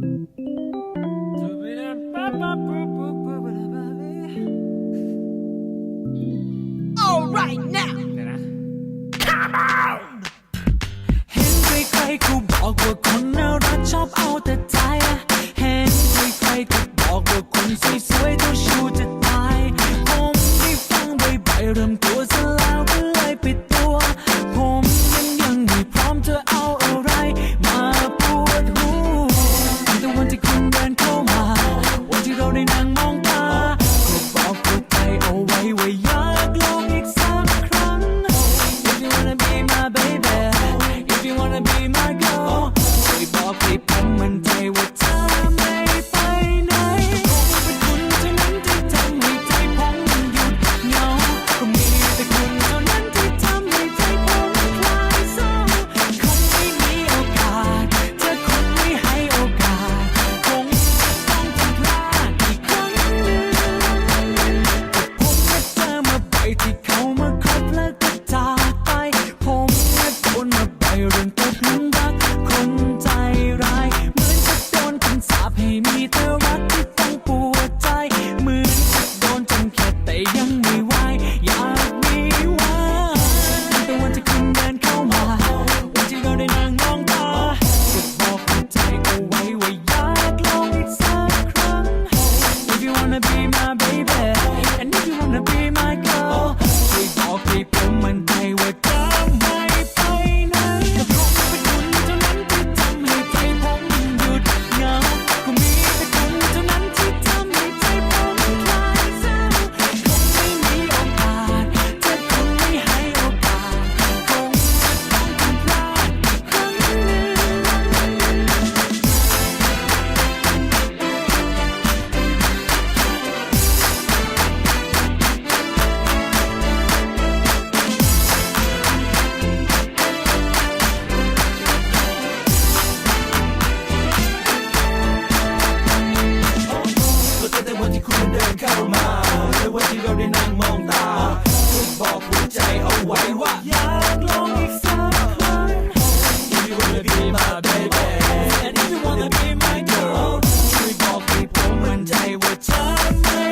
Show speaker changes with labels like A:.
A: Come on! เดินเข้ามาในวันที่เราได้นั่งมองตาคุณบอกหัวใจเอาไว้ว่าอยากลองอีกสักครั้ง If you wanna be my baby and if you wanna be my girl ช่วยบอกให้ผมมั่นใจว่าเธอไม่